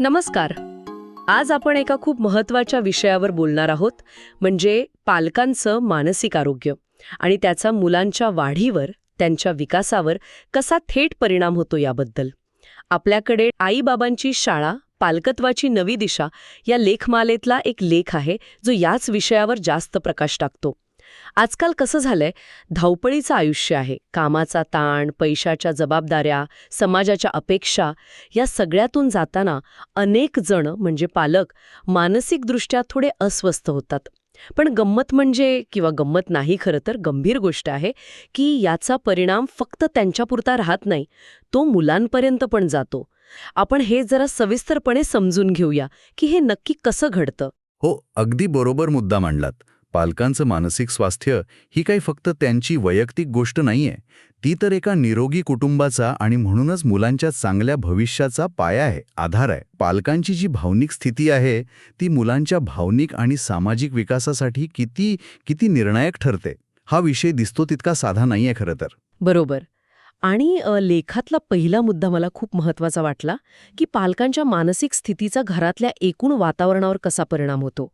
नमस्कार. आज आपण एका खूप महत्त्वाच्या विषयावर बोलणार आहोत म्हणजे पालकांचं मानसिक आरोग्य आणि त्याचा मुलांच्या वाढीवर त्यांच्या विकासावर कसा थेट परिणाम होतो याबद्दल. आपल्याकडे आईबाबांची शाळा पालकत्वाची नवी दिशा या लेखमालेतला एक लेख आहे जो याच विषयावर जास्त प्रकाश टाकतो. आजकाल कसं झालंय? धावपळीचं आयुष्य आहे. कामाचा ताण पैशाच्या जबाबदाऱ्या समाजाच्या अपेक्षा या सगळ्यातून जाताना अनेक जण म्हणजे पालक मानसिकदृष्ट्या थोडे अस्वस्थ होतात. पण गंमत म्हणजे किंवा गंमत नाही खरं तर गंभीर गोष्ट आहे की याचा परिणाम फक्त त्यांच्यापुरता राहत नाही तो मुलांपर्यंत पण जातो. आपण हे जरा सविस्तरपणे समजून घेऊया की हे नक्की कसं घडतं? हो अगदी बरोबर मुद्दा मांडलात. पालकांचं मानसिक स्वास्थ्य ही काही फक्त त्यांची वैयक्तिक गोष्ट नाहीये. ती तर एका निरोगी कुटुंबाचा आणि म्हणूनच मुलांच्या चांगल्या भविष्याचा पाया आहे आधार आहे. पालकांची जी भावनिक स्थिती आहे ती मुलांच्या भावनिक आणि सामाजिक विकासासाठी किती किती निर्णायक ठरते. हा विषय दिसतो तितका साधा नाहीये खरं तर. बरोबर. आणि लेखातला पहिला मुद्दा मला खूप महत्त्वाचा वाटला की पालकांच्या मानसिक स्थितीचा घरातल्या एकूण वातावरणावर कसा परिणाम होतो?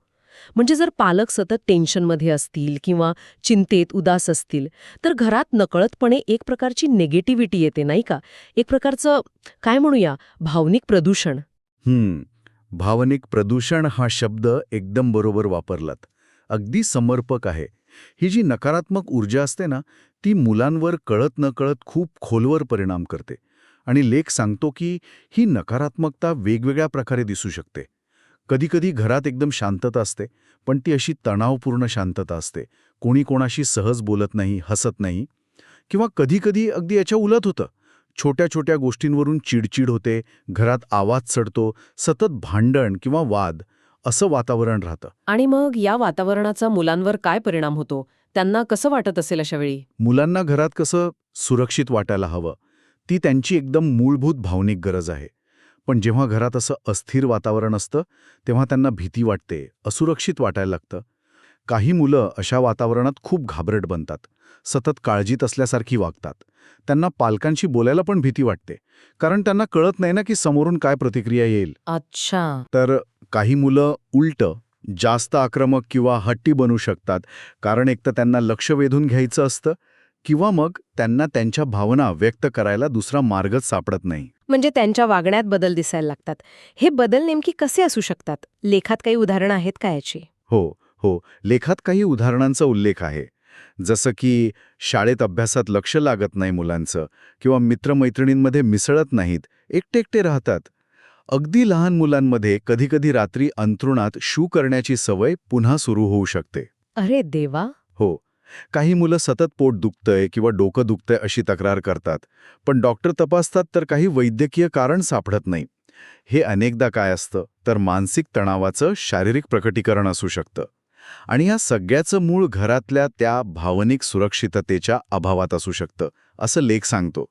म्हणजे जर पालक सतत टेन्शनमध्ये असतील किंवा चिंतेत उदास असतील तर घरात नकळतपणे एक प्रकारची नेगेटिव्हिटी येते नाही का? एक प्रकारचं काय म्हणूया भावनिक प्रदूषण. हम्म. भावनिक प्रदूषण हा शब्द एकदम बरोबर वापरलात. अगदी समर्पक आहे. ही जी नकारात्मक ऊर्जा असते ना ती मुलांवर कळत नकळत खूप खोलवर परिणाम करते. आणि लेख सांगतो की ही नकारात्मकता वेगवेगळ्या प्रकारे दिसू शकते. कधीकधी घरात एकदम शांतता असते पण ती अशी तणावपूर्ण शांतता असते. कोणी कोणाशी सहज बोलत नाही हसत नाही. किंवा कधीकधी अगदी याच्या उलट होतं. छोट्या छोट्या गोष्टींवरून चिडचिड होते घरात आवाज चढतो सतत भांडण किंवा वाद असं वातावरण राहतं. आणि मग या वातावरणाचा मुलांवर काय परिणाम होतो? त्यांना कसं वाटत असेल अशा वेळी? मुलांना घरात कसं सुरक्षित वाटायला हवं? ती त्यांची एकदम मूलभूत भावनिक गरज आहे. पण जेव्हा घरात असं अस्थिर वातावरण असतं तेव्हा त्यांना भीती वाटते असुरक्षित वाटायला लागतं. काही मुलं अशा वातावरणात खूप घाबरट बनतात सतत काळजीत असल्यासारखी वागतात. त्यांना पालकांशी बोलायला पण भीती वाटते कारण त्यांना कळत नाही ना की समोरून काय प्रतिक्रिया येईल. अच्छा. तर काही मुलं उलटं जास्त आक्रमक किंवा हट्टी बनू शकतात कारण एक तर त्यांना लक्ष वेधून घ्यायचं असतं किंवा मग त्यांना त्यांच्या भावना व्यक्त करायला दुसरा मार्गच सापडत नाही. म्हणजे त्यांच्या वागण्यात बदल दिसायला लागतात. हे बदल नेमकी कसे असू शकतात? लेखात काही उदाहरणं आहेत का याची? हो हो. लेखात काही उदाहरणांचा उल्लेख आहे. जसं की शाळेत अभ्यासात लक्ष लागत नाही मुलांचं किंवा मित्रमैत्रिणींमध्ये मिसळत नाहीत एकटे एकटे राहतात. अगदी लहान मुलांमध्ये कधीकधी रात्री अंथरुणात शू करण्याची सवय पुन्हा सुरू होऊ शकते. अरे देवा! हो. काही मुलं सतत पोट दुखतंय किंवा डोकं दुखतंय अशी तक्रार करतात पण डॉक्टर तपासतात तर काही वैद्यकीय कारण सापडत नाही. हे अनेकदा काय असतं? तर मानसिक तणावाचं शारीरिक प्रकटीकरण असू शकतं. आणि या सगळ्याचं मूळ घरातल्या त्या भावनिक सुरक्षिततेच्या अभावात असू शकतं असं लेख सांगतो.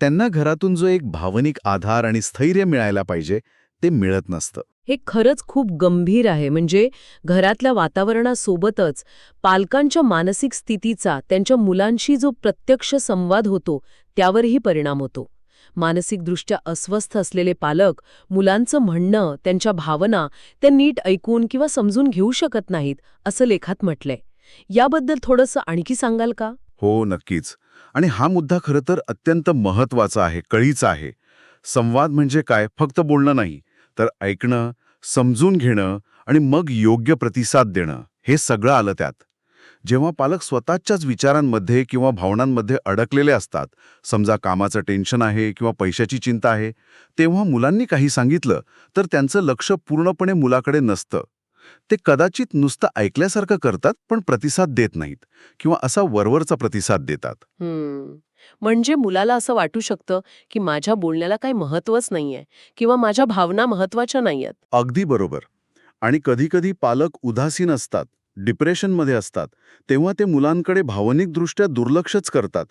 त्यांना घरातून जो एक भावनिक आधार आणि स्थैर्य मिळायला पाहिजे ते मिळत नसतं. हे खरंच खूप गंभीर आहे. म्हणजे घरातल्या वातावरणासोबतच पालकांच्या मानसिक स्थितीचा त्यांच्या मुलांशी जो प्रत्यक्ष संवाद होतो त्यावरही परिणाम होतो. मानसिकदृष्ट्या अस्वस्थ असलेले पालक मुलांचं म्हणणं त्यांच्या भावना त्या नीट ऐकून किंवा समजून घेऊ शकत नाहीत असं लेखात म्हटलंय. याबद्दल थोडंसं आणखी सांगाल का? हो नक्कीच. आणि हा मुद्दा खरं तर अत्यंत महत्त्वाचा आहे कळीचा आहे. संवाद म्हणजे काय? फक्त बोलणं नाही तर ऐकणं समजून घेणं आणि मग योग्य प्रतिसाद देणं हे सगळं आलं त्यात. जेव्हा पालक स्वतःच्याच विचारांमध्ये किंवा भावनांमध्ये अडकलेले असतात समजा कामाचं टेन्शन आहे किंवा पैशाची चिंता आहे तेव्हा मुलांनी काही सांगितलं तर त्यांचं लक्ष पूर्णपणे मुलाकडे नसतं. ते कदाचित नुसतं ऐकल्यासारखं करतात पण प्रतिसाद देत नाहीत किंवा असा वरवरचा प्रतिसाद देतात. म्हणजे मुलाला असं वाटू शकतं की माझ्या बोलण्याला काही महत्वच नाहीये किंवा माझ्या भावना महत्त्वाच्या नाहीयेत. अगदी बरोबर. आणि कधीकधी पालक उदासीन असतात डिप्रेशनमध्ये असतात तेव्हा ते मुलांकडे भावनिकदृष्ट्या दुर्लक्षच करतात.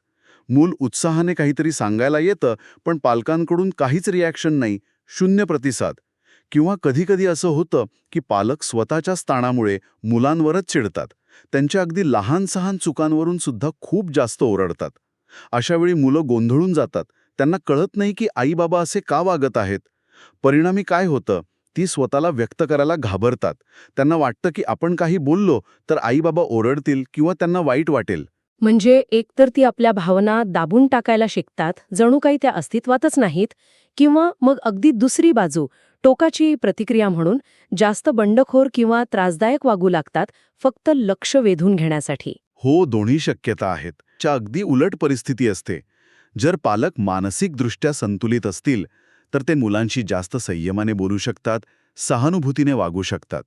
मूल उत्साहाने काहीतरी सांगायला येतं पण पालकांकडून काहीच रिॲक्शन नाही शून्य प्रतिसाद. किंवा कधीकधी असं होतं की पालक स्वतःच्या स्थानामुळे मुलांवरच चिडतात. त्यांच्या अगदी लहान सहान चुकांवरून सुद्धा खूप जास्त ओरडतात. अशावेळी मुलं गोंधळून जातात. त्यांना कळत नाही की आई बाबा असे का वागत आहेत. परिणामी काय होतं? ती स्वतःला व्यक्त करायला घाबरतात. त्यांना वाटतं की आपण काही बोललो तर आई बाबा ओरडतील किंवा त्यांना वाईट वाटेल. म्हणजे एकतर ती आपल्या भावना दाबून टाकायला शिकतात जणू काही त्या अस्तित्वातच नाहीत किंवा मग अगदी दुसरी बाजू टोकाची प्रतिक्रिया म्हणून जास्त बंडखोर किंवा त्रासदायक वागू लागतात फक्त लक्ष वेधून घेण्यासाठी. हो दोन्ही शक्यता आहेत. च्या अगदी उलट परिस्थिती असते. जर पालक मानसिकदृष्ट्या संतुलित असतील तर ते मुलांशी जास्त संयमाने बोलू शकतात सहानुभूतीने वागू शकतात.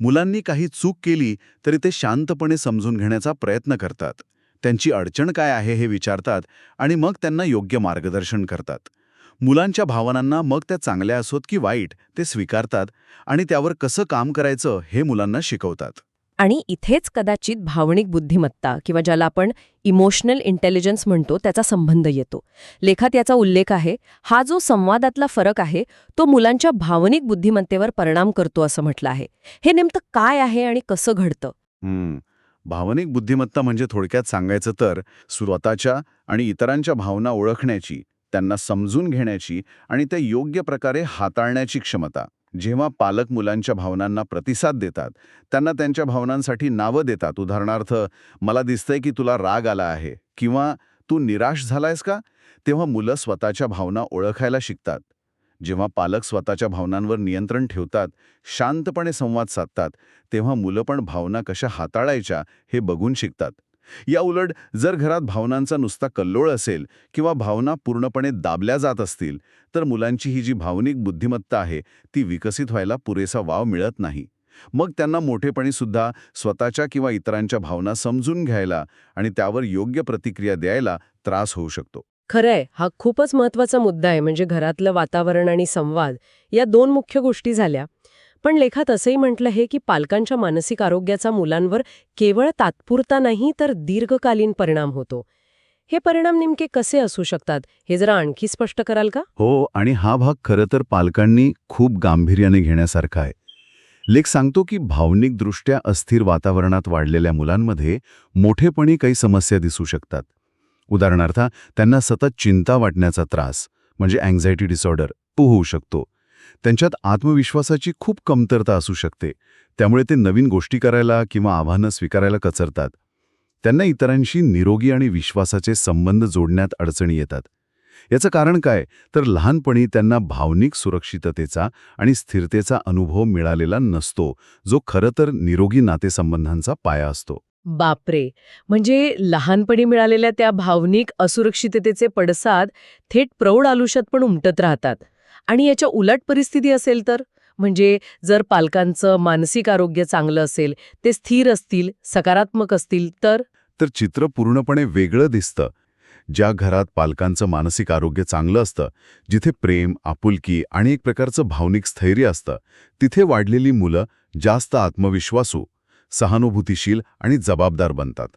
मुलांनी काही चूक केली तरी ते शांतपणे समजून घेण्याचा प्रयत्न करतात. त्यांची अडचण काय आहे हे विचारतात आणि मग त्यांना योग्य मार्गदर्शन करतात. मुलांच्या भावनांना मग त्या चांगल्या असोत की वाईट ते स्वीकारतात आणि त्यावर कसं काम करायचं हे मुलांना शिकवतात. आणि इथेच कदाचित भावनिक बुद्धिमत्ता किंवा ज्याला आपण इमोशनल इंटेलिजन्स म्हणतो त्याचा संबंध येतो. लेखात याचा उल्लेख आहे हा जो संवादातला फरक आहे तो मुलांच्या भावनिक बुद्धिमत्तेवर परिणाम करतो असं म्हटलं आहे. हे नेमकं काय आहे आणि कसं घडतं? हम्म. भावनिक बुद्धिमत्ता म्हणजे थोडक्यात सांगायचं तर स्वतःच्या आणि इतरांच्या भावना ओळखण्याची त्यांना समजून घेण्याची आणि त्या योग्य प्रकारे हाताळण्याची क्षमता. जेव्हा पालक मुलांच्या भावनांना प्रतिसाद देतात त्यांना त्यांच्या भावनांसाठी नावं देतात. उदाहरणार्थ मला दिसतंय की तुला राग आला आहे किंवा तू निराश झालायस का? तेव्हा मुलं स्वतःच्या भावना ओळखायला शिकतात. जेव्हा पालक स्वतःच्या भावनांवर नियंत्रण ठेवतात शांतपणे संवाद साधतात तेव्हा मुलं पण भावना कशा हाताळायच्या हे बघून शिकतात. या उलट जर घरात भावनांचा नुसता कल्लोळ असेल किंवा भावना पूर्णपणे दाबल्या जात असतील तर मुलांची ही जी भावनिक बुद्धिमत्ता आहे ती विकसित व्हायला पुरेसा वाव मिळत नाही. मग त्यांना मोठेपणी सुद्धा स्वतःच्या किंवा इतरांच्या भावना समजून घ्यायला आणि त्यावर योग्य प्रतिक्रिया द्यायला त्रास होऊ शकतो. खरंय हा खूपच महत्त्वाचा मुद्दा आहे. म्हणजे घरातलं वातावरण आणि संवाद या दोन मुख्य गोष्टी झाल्या. पण लेखात असंही म्हटलं आहे की पालकांच्या मानसिक आरोग्याचा मुलांवर केवळ तात्पुरता नाही तर दीर्घकालीन परिणाम होतो. हे परिणाम नेमके कसे असू शकतात हे जरा आणखी स्पष्ट कराल का? हो आणि हा भाग खरं तर पालकांनी खूप गांभीर्याने घेण्यासारखा आहे. लेख सांगतो की भावनिकदृष्ट्या अस्थिर वातावरणात वाढलेल्या मुलांमध्ये मोठेपणी काही समस्या दिसू शकतात. उदाहरणार्थ त्यांना सतत चिंता वाटण्याचा त्रास म्हणजे अँझायटी डिसऑर्डर तो होऊ शकतो. त्यांच्यात आत्मविश्वासाची खूप कमतरता असू शकते. त्यामुळे ते नवीन गोष्टी करायला किंवा आव्हानं स्वीकारायला कचरतात. त्यांना इतरांशी निरोगी आणि विश्वासाचे संबंध जोडण्यात अडचणी येतात. याचं कारण काय? तर लहानपणी त्यांना भावनिक सुरक्षिततेचा आणि स्थिरतेचा अनुभव मिळालेला नसतो जो खरं तर निरोगी नातेसंबंधांचा पाया असतो. बापरे! म्हणजे लहानपणी मिळालेल्या त्या भावनिक असुरक्षिततेचे पडसाद थेट प्रौढ आयुष्यात पण उमटत राहतात. आणि याच्या उलट परिस्थिती असेल तर? म्हणजे जर पालकांचं मानसिक आरोग्य चांगलं असेल ते स्थिर असतील सकारात्मक असतील तर? तर चित्र पूर्णपणे वेगळं दिसतं. ज्या घरात पालकांचं मानसिक आरोग्य चांगलं असतं जिथे प्रेम आपुलकी आणि एक प्रकारचं भावनिक स्थैर्य असतं तिथे वाढलेली मुलं जास्त आत्मविश्वासू सहानुभूतीशील आणि जबाबदार बनतात.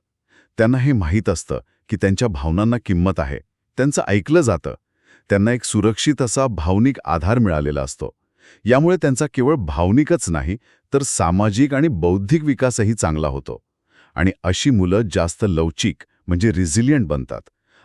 त्यांना हे माहीत असतं की त्यांच्या भावनांना किंमत आहे. त्यांचं ऐकलं जातं. त्यांना एक सुरक्षित असा भावनिक आधार मिळालेला असतो. यामुळे त्यांचा केवळ भावनिकच नाही तर सामाजिक आणि बौद्धिक विकासही चांगला होतो. आणि अशी मुलं जास्त लवचिक म्हणजे रिझिलियंट बनतात.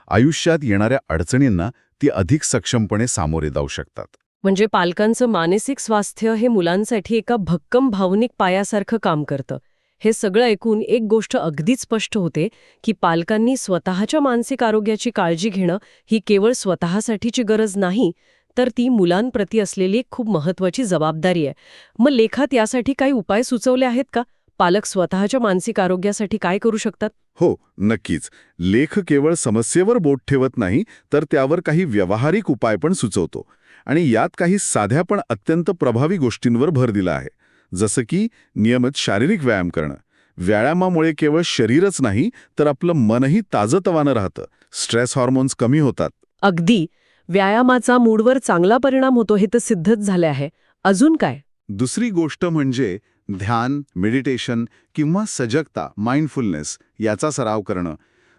आयुष्यात येणाऱ्या अडचणींना ती अधिक सक्षमपणे सामोरे जाऊ शकतात. म्हणजे पालकांचं मानसिक स्वास्थ्य हे मुलांसाठी एका भक्कम भावनिक पायासारखं काम करतं. हे सगळं ऐकून एक गोष्ट अगदीच स्पष्ट होते की पालकांनी स्वतःच्या मानसिक आरोग्याची काळजी घेणं ही केवळ स्वतःसाठीची गरज नाही तर ती मुलांप्रती असलेली एक खूप महत्वाची जबाबदारी आहे. मग लेखात यासाठी काही उपाय सुचवले आहेत का? पालक स्वतःच्या मानसिक आरोग्यासाठी काय करू शकतात? हो नक्कीच. लेख केवळ समस्येवर बोट ठेवत नाही तर त्यावर काही व्यावहारिक उपाय पण सुचवतो. आणि यात काही साध्या पण अत्यंत प्रभावी गोष्टींवर भर दिला आहे. जसं की नियमित शारीरिक व्यायाम करणं. व्यायामामुळे केवळ शरीरच नाही तर आपलं मनही ताजतवानं राहतं. स्ट्रेस हॉर्मोन्स कमी होतात. अगदी. व्यायामाचा मूडवर चांगला परिणाम होतो हे तर सिद्धच झाले आहे. अजून काय? दुसरी गोष्ट म्हणजे ध्यान मेडिटेशन किंवा सजगता माइंडफुलनेस याचा सराव करणं.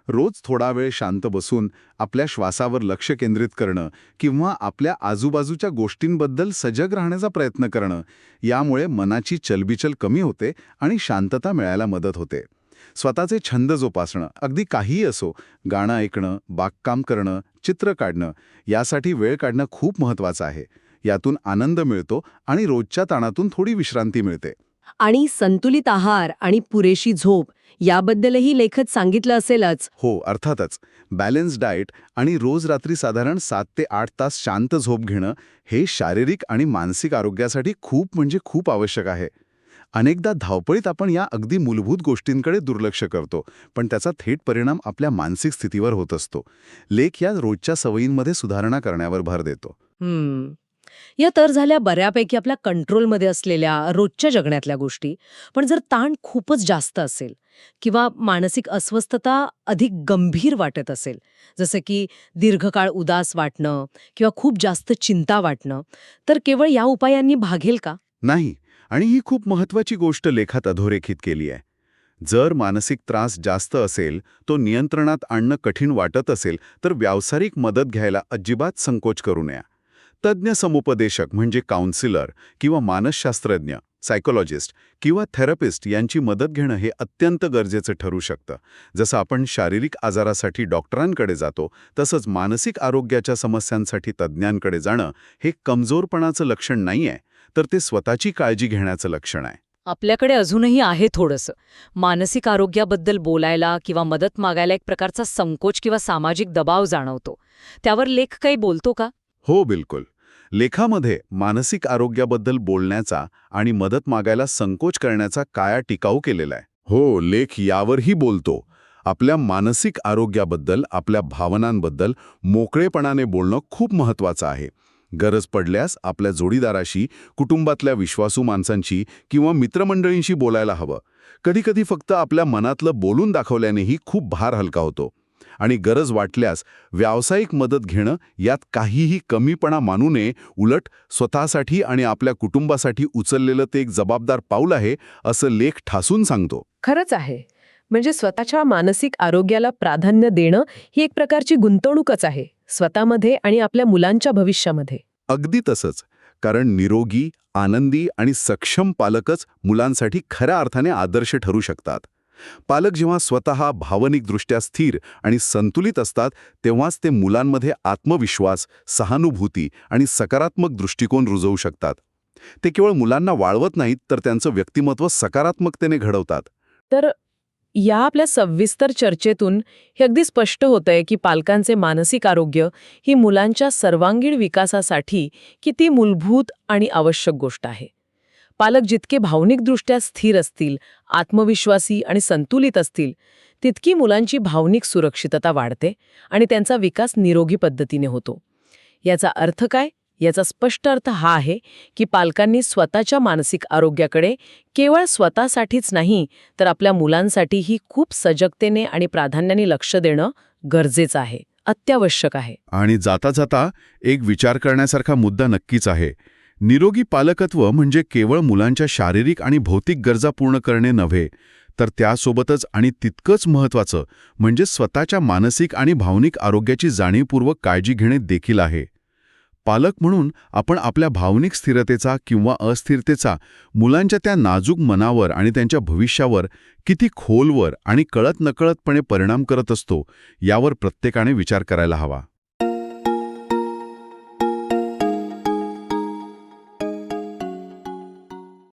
रोज थोडा वेळ शांत बसून आपल्या श्वासावर लक्ष केंद्रित करणं किंवा आपल्या आजूबाजूच्या गोष्टींबद्दल सजग राहण्याचा प्रयत्न करणं यामुळे मनाची चलबिचल कमी होते आणि शांतता मिळायला मदत होते. स्वतःचे छंद जोपासणं अगदी काहीही असो गाणं ऐकणं बागकाम करणं चित्र काढणं यासाठी वेळ काढणं खूप महत्त्वाचं आहे. यातून आनंद मिळतो आणि रोजच्या ताणातून थोडी विश्रांती मिळते. आणि संतुलित आहार आणि पुरेशी झोप याबद्दलही लेखत सांगितलं असेलच. हो अर्थातच. बॅलन्स डाएट आणि रोज रात्री साधारण सात ते आठ तास शांत झोप घेणं हे शारीरिक आणि मानसिक आरोग्यासाठी खूप म्हणजे खूप आवश्यक आहे. अनेकदा धावपळीत आपण या अगदी मूलभूत गोष्टींकडे दुर्लक्ष करतो पण त्याचा थेट परिणाम आपल्या मानसिक स्थितीवर होत असतो. लेख या रोजच्या सवयींमध्ये सुधारणा करण्यावर भर देतो. हम्म. या तर झाल्या बऱ्यापैकी आपल्या कंट्रोलमध्ये असलेल्या रोजच्या जगण्यातल्या गोष्टी. पण जर ताण खूपच जास्त असेल किंवा मानसिक अस्वस्थता अधिक गंभीर वाटत असेल जसं की दीर्घकाळ उदास वाटणं किंवा खूप जास्त चिंता वाटणं तर केवळ या उपायांनी भागेल का? नाही. आणि ही खूप महत्वाची गोष्ट लेखात अधोरेखित केली आहे. जर मानसिक त्रास जास्त असेल तो नियंत्रणात आणणं कठीण वाटत असेल तर व्यावसायिक मदत घ्यायला अजिबात संकोच करू नया. तज्ज्ञ समुपदेशक म्हणजे काउन्सिलर किंवा मानसशास्त्रज्ञ सायकोलॉजिस्ट किंवा थेरपिस्ट यांची मदत घेणं हे अत्यंत गरजेचं ठरू शकतं. जसं आपण शारीरिक आजारासाठी डॉक्टरांकडे जातो तसंच मानसिक आरोग्याच्या समस्यांसाठी तज्ज्ञांकडे जाणं हे कमजोरपणाचं लक्षण नाही आहे तर ते स्वतःची काळजी घेण्याचं लक्षण आहे. आपल्याकडे अजूनही आहे थोडंसं. मानसिक आरोग्याबद्दल बोलायला किंवा मदत मागायला एक प्रकारचा संकोच किंवा सामाजिक दबाव जाणवतो. त्यावर लेख काही बोलतो का? हो बिलकुल. लेखामध्ये मानसिक आरोग्याबद्दल बोलण्याचा आणि मदत मागायला संकोच करण्याचा काया टिकाऊ केलेला आहे हो लेख यावरही बोलतो. आपल्या मानसिक आरोग्याबद्दल आपल्या भावनांबद्दल मोकळेपणाने बोलणं खूप महत्वाचं आहे. गरज पडल्यास आपल्या जोडीदाराशी कुटुंबातल्या विश्वासू माणसांशी किंवा मित्रमंडळींशी बोलायला हवं. कधीकधी फक्त आपल्या मनातलं बोलून दाखवल्यानेही खूप भार हलका होतो. आणि गरज वाटल्यास व्यावसायिक मदत घेणं यात काहीही कमीपणा मानू नये उलट स्वतःसाठी आणि आपल्या कुटुंबासाठी उचललेलं ते एक जबाबदार पाऊल आहे असं लेख ठासून सांगतो. खरंच आहे. म्हणजे स्वतःच्या मानसिक आरोग्याला प्राधान्य देणं ही एक प्रकारची गुंतवणूकच आहे स्वतःमध्ये आणि आपल्या मुलांच्या भविष्यामध्ये. अगदी तसंच. कारण निरोगी आनंदी आणि सक्षम पालकच मुलांसाठी खऱ्या अर्थाने आदर्श ठरू शकतात. पालक जेव्हा स्वतः भावनिकदृष्ट्या स्थिर आणि संतुलित असतात तेव्हाच ते मुलांमध्ये आत्मविश्वास सहानुभूती आणि सकारात्मक दृष्टिकोन रुजवू शकतात. ते केवळ मुलांना वाळवत नाहीत तर त्यांचं व्यक्तिमत्व सकारात्मकतेने घडवतात. तर या आपल्या सविस्तर चर्चेतून हे अगदी स्पष्ट होतंय की पालकांचे मानसिक आरोग्य ही मुलांच्या सर्वांगीण विकासासाठी किती मूलभूत आणि आवश्यक गोष्ट आहे. पालक जितके भावनिकदृष्ट्या स्थिर असतील आत्मविश्वासी आणि संतुलित असतील तितकी मुलांची भावनिक सुरक्षितता वाढते आणि त्यांचा विकास निरोगी पद्धतीने होतो. याचा अर्थ काय? याचा स्पष्ट अर्थ हा आहे की पालकांनी स्वतःच्या मानसिक आरोग्याकडे केवळ स्वतःसाठीच नाही तर आपल्या मुलांसाठीही खूप सजगतेने आणि प्राधान्याने लक्ष देणं गरजेचं आहे अत्यावश्यक आहे. आणि जाता जाता एक विचार करण्यासारखा मुद्दा नक्कीच आहे. निरोगी पालकत्व म्हणजे केवळ मुलांच्या शारीरिक आणि भौतिक गरजा पूर्ण करणे नव्हे तर त्यासोबतच आणि तितकंच महत्त्वाचं म्हणजे स्वतःच्या मानसिक आणि भावनिक आरोग्याची जाणीवपूर्वक काळजी घेणे देखील आहे. पालक म्हणून आपण आपल्या भावनिक स्थिरतेचा किंवा अस्थिरतेचा मुलांच्या त्या नाजूक मनावर आणि त्यांच्या भविष्यावर किती खोलवर आणि कळत नकळतपणे परिणाम करत असतो यावर प्रत्येकाने विचार करायला हवा.